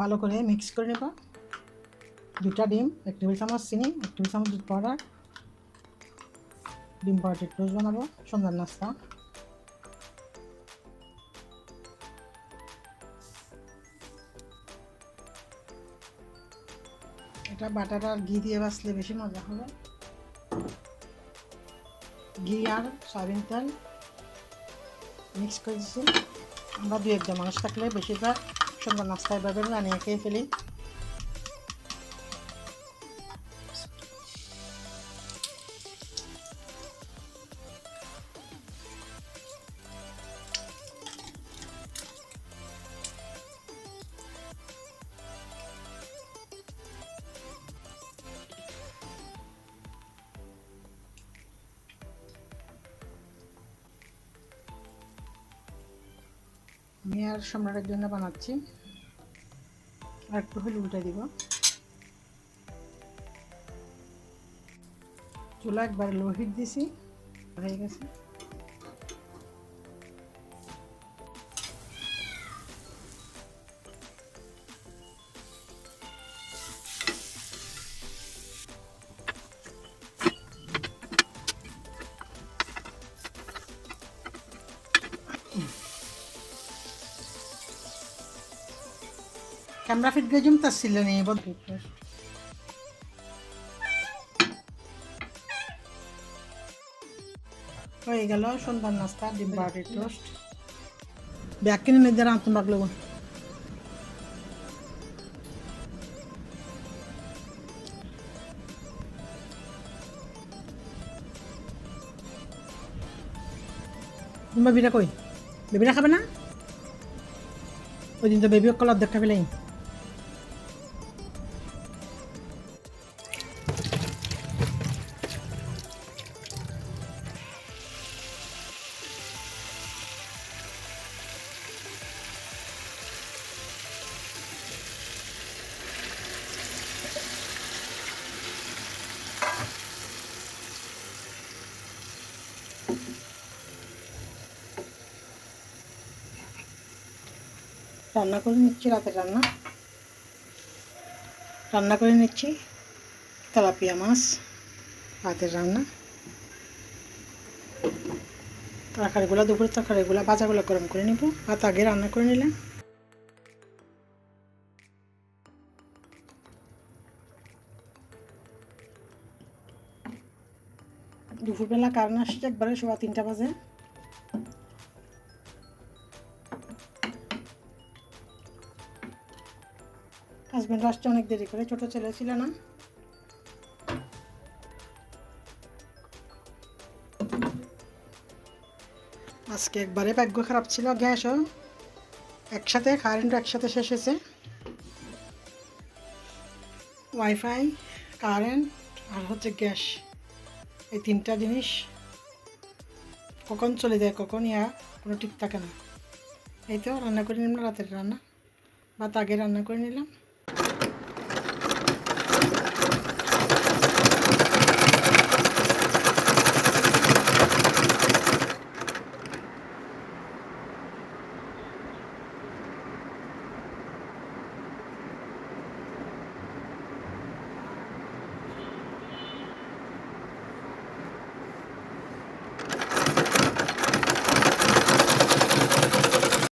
ভালো করে মিক্স করে নেব। দুটা ডিম, এক টেবিল চামচ চিনি, এক টেবিল চামচ দুধ পাউডার। ডিম পাউডার টোস্ট বানাবো, সন্ধ্যার নাস্তা। এটা বাটার আর ঘি দিয়ে বাছলে বেশি মজা হবে। ঘি আর সয়াবিন তেল মিক্স করে দিচ্ছি আমরা দু একজন মানুষ থাকলে বেশিরভাগ সন্ধ্যা নাস্তা এভাবে বানিয়ে খেয়ে ফেলি। আমি আর সম্রাটের জন্য বানাচ্ছি। একটু হলে উল্টে দিব। চুলা একবার লোহিট দিছি হয়ে গেছে। গেজুম তার ছিল নেই বল হয়ে গেল সন্ধ্যার নাস্তা, ডিম বাটি টোস্ট। ব্যাগ কিনে মেয়েদের আনতাম রাখল বেবিরা কই? বেবিরা খাবে না? ওই দিন তো বেবি কলার দেখা পেলেই রান্না করে নিচ্ছি রাতের রান্না। রান্না করে নিচ্ছি তেলাপিয়া মাছ, রাতের রান্না। তরকারিগুলো, দুপুরের তরকারিগুলো, ভাজাগুলো গরম করে নিব। ভাত আগে রান্না করে নিলাম। দুপুরবেলা কারণ আসছে একবারে সোয়া তিনটা বাজে। হাজব্যান্ড আসছে, অনেক দেরি করে। ছোট ছেলে ছিল না। আজকে একবারে ভাগ্য খারাপ ছিল গ্যাসও একসাথে কারেন্ট একসাথে শেষ হয়েছে। ওয়াইফাই কারেন্ট আর হচ্ছে গ্যাস। এই তিনটা জিনিস কখন চলে যায়, কখন ইয়া, কোনো ঠিক থাকে না। এই তো, রান্না করে নিলাম, রাতের রান্না। ভাত আগে রান্না করে নিলাম।